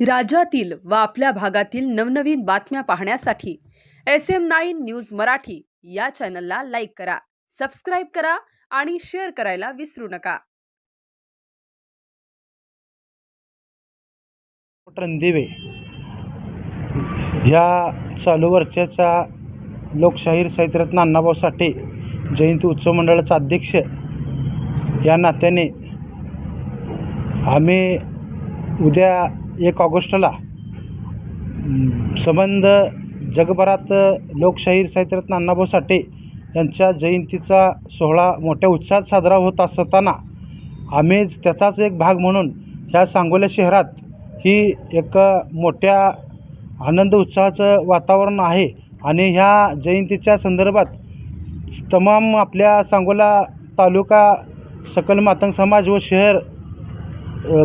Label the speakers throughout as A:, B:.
A: राज्यातील व आपल्या भागातील नवनवीन बातम्या पाहण्यासाठी S M nine news Marathi या चॅनलला लाईक करा सबस्क्राईब करा आणि शेअर करायला विसरू नका.
B: रणदिवे या चालू वर्षाच्या लोकशाहीर साहित्यरत्न अण्णाभाऊ साठे जयंती उत्सव मंडळाचा अध्यक्ष. या नात्याने आम्ही उद्या एक ऑगस्टला संबंध जगभरात लोकशाहीर साहित्यरत्न अण्णाभाऊ साठे यांच्या जयंतीचा सोहळा मोठ्या उत्साहात साजरा होत असताना आम्ही त्याचाच एक भाग म्हणून ह्या सांगोल्या शहरात ही एक मोठ्या आनंद उत्साहाचं वातावरण आहे. आणि ह्या जयंतीच्या संदर्भात तमाम आपल्या सांगोला तालुका सकल मातंग समाज व शहर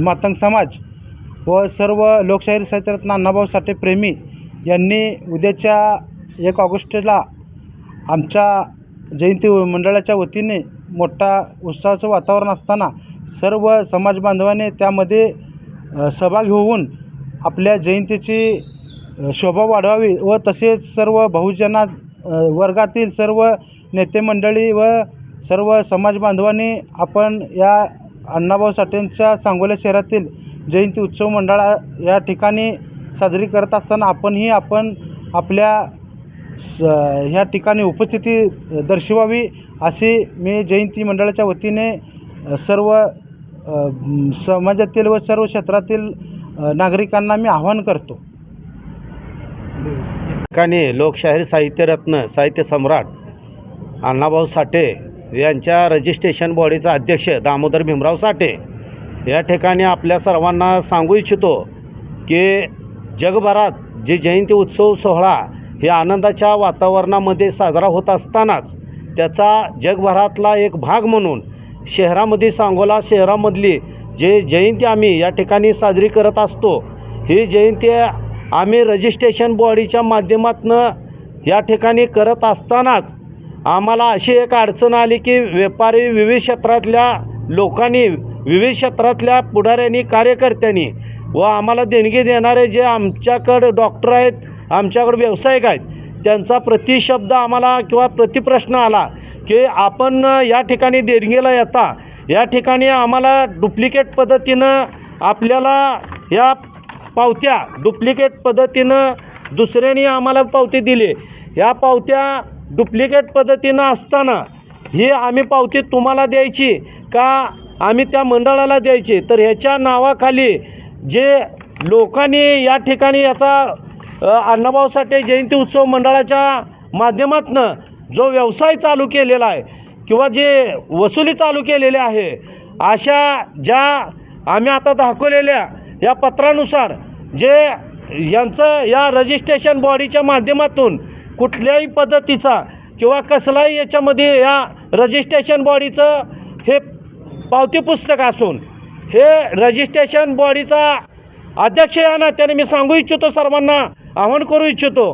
B: मातंग समाज व सर्व लोकशाहीर साहित्यरत्न अण्णाभाऊ साठे प्रेमी यांनी उद्याच्या एक ऑगस्टला आमच्या जयंती मंडळाच्या वतीने मोठा उत्साहाचं वातावरण असताना सर्व समाज बांधवाने त्यामध्ये सहभागी होऊन आपल्या जयंतीची शोभा वाढवावी व तसेच सर्व बहुजना वर्गातील सर्व नेते मंडळी व सर्व समाज बांधवांनी आपण या अण्णाभाऊ साठेंच्या सांगोला शहरातील जयंती उत्सव मंडळा या ठिकाणी साजरी करत असताना आपणही आपण आपल्या स ह्या ठिकाणी उपस्थिती दर्शवावी अशी मी जयंती मंडळाच्या वतीने सर्व समाजातील व सर्व क्षेत्रातील नागरिकांना मी आवाहन करतो.
C: ठिकाणी लोकशाहीर साहित्यरत्न साहित्य सम्राट अण्णाभाऊ साठे यांच्या रजिस्ट्रेशन बॉडीचा अध्यक्ष दामोदर भीमराव साठे या ठिकाणी आपल्या सर्वांना सांगू इच्छितो की जगभरात जे जयंती उत्सव सोहळा हे आनंदाच्या वातावरणामध्ये साजरा होत असतानाच त्याचा जगभरातला एक भाग म्हणून शहरामध्ये सांगोला शहरामधली जे जयंती आम्ही या ठिकाणी साजरी करत असतो ही जयंती आम्ही रजिस्ट्रेशन बॉडीच्या माध्यमातून या ठिकाणी करत असतानाच आम्हाला अशी एक अडचण आली की व्यापारी विविध क्षेत्रातल्या लोकांनी विविध क्षेत्रातल्या पुढाऱ्यांनी कार्यकर्त्यांनी व आम्हाला देणगी देणारे जे आमच्याकडं डॉक्टर आहेत आमच्याकडं व्यावसायिक आहेत त्यांचा प्रतिशब्द आम्हाला किंवा प्रतिप्रश्न आला की आपण या ठिकाणी देणगीला येता या ठिकाणी आम्हाला डुप्लिकेट पद्धतीनं आपल्याला या पावत्या डुप्लिकेट पद्धतीनं दुसऱ्याने आम्हाला पावती दिली. या पावत्या डुप्लिकेट पद्धतीनं असताना ही आम्ही पावती तुम्हाला द्यायची का आम्ही त्या मंडळाला द्यायचे. तर ह्याच्या नावाखाली जे लोकांनी या ठिकाणी याचा अण्णाभाऊ साठे जयंती उत्सव मंडळाच्या माध्यमातनं जो व्यवसाय चालू केलेला आहे किंवा जे वसुली चालू केलेली आहे अशा ज्या आम्ही आता दाखवलेल्या या पत्रानुसार जे यांचं या रजिस्ट्रेशन बॉडीच्या माध्यमातून कुठल्याही पद्धतीचा किंवा कसलाही याच्यामध्ये या रजिस्ट्रेशन बॉडीचं हे पावती पुस्तक असून हे रजिस्ट्रेशन बॉडीचा अध्यक्ष या नात्याने मी सांगू इच्छितो सर्वांना आवाहन करू इच्छितो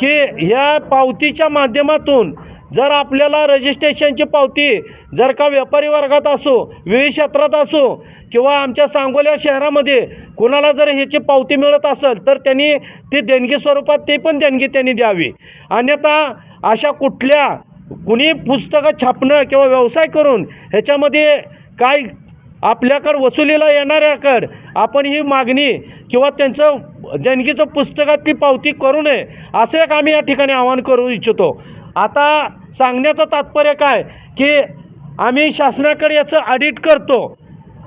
C: की ह्या पावतीच्या माध्यमातून जर आपल्याला रजिस्ट्रेशनची पावती जर का व्यापारी वर्गात असो विविध क्षेत्रात असो किंवा आमच्या सांगोल्या शहरामध्ये कोणाला जर ह्याची पावती मिळत असेल तर त्यांनी ती देणगी स्वरूपात ते पण देणगी त्यांनी द्यावी. अन्यथा अशा कुठल्या कुणी पुस्तकं छापणं किंवा व्यवसाय करून ह्याच्यामध्ये काय आपल्याकडं वसुलीला येणाऱ्याकडं आपण ही मागणी किंवा त्यांचं देणगीचं पुस्तकातली पावती करू नये असं एक आम्ही या ठिकाणी आवाहन करू इच्छितो. आता सांगण्याचं तात्पर्य काय? की आम्ही शासनाकडे याचं ऑडिट करतो.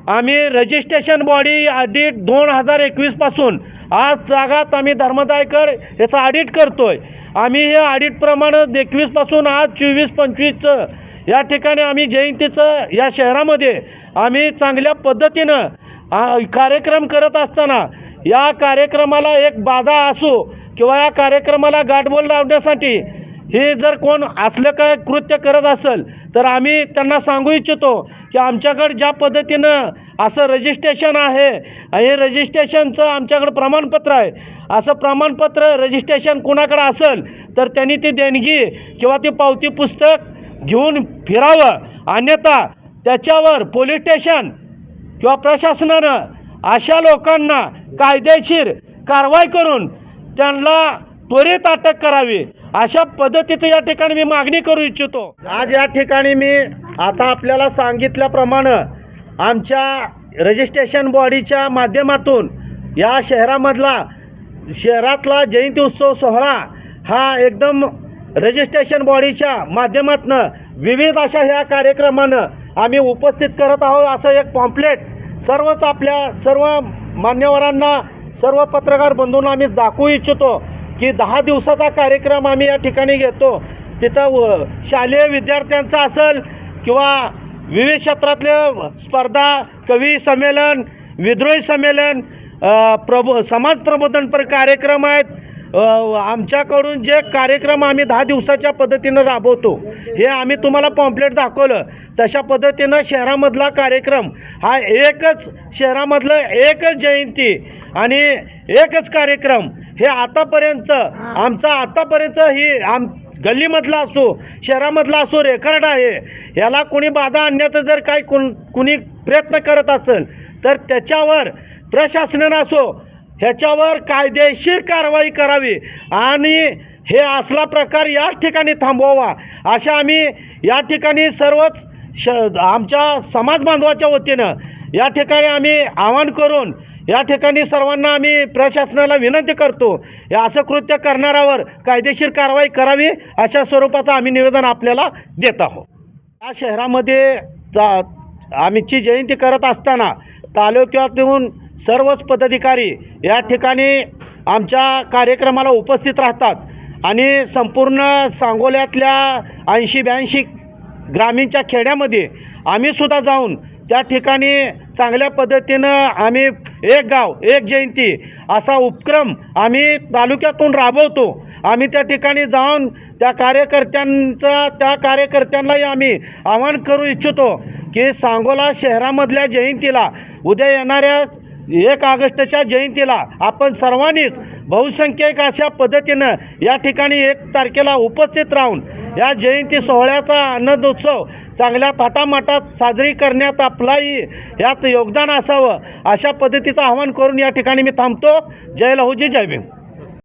C: आम्ही रजिस्ट्रेशन बॉडी ऑडिट दोन हजार एकवीसपासून आज जागात आम्ही धर्मदायकर याचं ऑडिट करतो आहे आम्ही हे ऑडिटप्रमाणे एकवीसपासून आज चोवीस पंचवीसचं या ठिकाणी आम्ही जयंतीचं या शहरामध्ये आम्ही चांगल्या पद्धतीनं कार्यक्रम करत असताना या कार्यक्रमाला एक बाधा असू किंवा या कार्यक्रमाला गाठबोल लावण्यासाठी हे जर कोण असलं काय कृत्य करत असेल तर आम्ही त्यांना सांगू इच्छितो की आमच्याकडं ज्या पद्धतीनं असं रजिस्ट्रेशन आहे हे रजिस्ट्रेशनचं आमच्याकडं प्रमाणपत्र आहे. असं प्रमाणपत्र रजिस्ट्रेशन कोणाकडं असेल तर त्यांनी ती देणगी किंवा ती पावती पुस्तक घेऊन फिरावं. अन्यथा त्याच्यावर पोलीस स्टेशन किंवा प्रशासनानं अशा लोकांना कायदेशीर कारवाई करून त्यांना त्वरित अटक करावी. अशा पद्धतीचं या ठिकाणी मी मागणी करू इच्छितो. आज या ठिकाणी मी आता आपल्याला सांगितल्याप्रमाणे आमच्या रजिस्ट्रेशन बॉडीच्या माध्यमातून या शहरामधला शहरातला जयंती उत्सव सोहळा हा एकदम रजिस्ट्रेशन बॉडीच्या माध्यमातनं विविध अशा ह्या कार्यक्रमानं आम्ही उपस्थित करत आहोत असं एक पॉम्पलेट सर्वच आपल्या सर्व मान्यवरांना सर्व पत्रकार बंधूंना आम्ही दाखवू इच्छितो की दहा दिवसाचा कार्यक्रम आम्ही या ठिकाणी घेतो. तिथं व- शालेय विद्यार्थ्यांचा असेल किंवा विविध क्षेत्रातले स्पर्धा कवी संमेलन विद्रोही संमेलन प्रबो समाज प्रबोधनपर कार्यक्रम आहेत आमच्याकडून जे कार्यक्रम आम्ही दहा दिवसाच्या पद्धतीनं राबवतो हे आम्ही तुम्हाला पॉम्पलेट दाखवलं. तशा पद्धतीनं शहरामधला कार्यक्रम हा एकच शहरामधलं एकच जयंती आणि एकच कार्यक्रम हे आतापर्यंत आमचा आतापर्यंत ही आम गल्लीमधला असो शहरामधला असो रेकॉर्ड आहे. याला कोणी बाधा आणण्याचं जर काही कोण कुणी प्रयत्न करत असेल तर त्याच्यावर प्रशासनानं असो ह्याच्यावर कायदेशीर कारवाई करावी आणि हे असला प्रकार याच ठिकाणी थांबवावा. अशा आम्ही या ठिकाणी सर्वच श आमच्या समाज बांधवाच्या वतीनं या ठिकाणी आम्ही आवाहन करून या ठिकाणी सर्वांना आम्ही प्रशासनाला विनंती करतो या असं कृत्य करणाऱ्यावर कायदेशीर कारवाई करावी अशा स्वरूपाचं आम्ही निवेदन आपल्याला देत आहोत. या शहरामध्ये ता आम्हीची जयंती करत असताना तालुक्यातून सर्वच पदाधिकारी या ठिकाणी आमच्या कार्यक्रमाला उपस्थित राहतात. आणि संपूर्ण सांगोल्यातल्या ऐंशी ब्याऐंशी ग्रामीणच्या खेड्यामध्ये आम्हीसुद्धा जाऊन त्या ठिकाणी चांगल्या पद्धतीनं आम्ही एक गाव एक जयंती असा उपक्रम आम्ही तालुक्यातून राबवतो. आम्ही त्या ठिकाणी जाऊन त्या कार्यकर्त्यांचा त्या कार्यकर्त्यांनाही आम्ही आवाहन करू इच्छितो की सांगोला शहरामधल्या जयंतीला उद्या येणाऱ्या एक ऑगस्टच्या जयंतीला आपण सर्वांनीच बहुसंख्यक अशा पद्धतीनं या ठिकाणी एक तारखेला उपस्थित राहून या जयंती सोहळ्याचा आनंदोत्सव चांगल्या थाटामाटात साजरी करण्यात आपलाही यात योगदान असावं अशा पद्धतीचं आवाहन करून या ठिकाणी मी थांबतो. जय लहूजी जय भीम.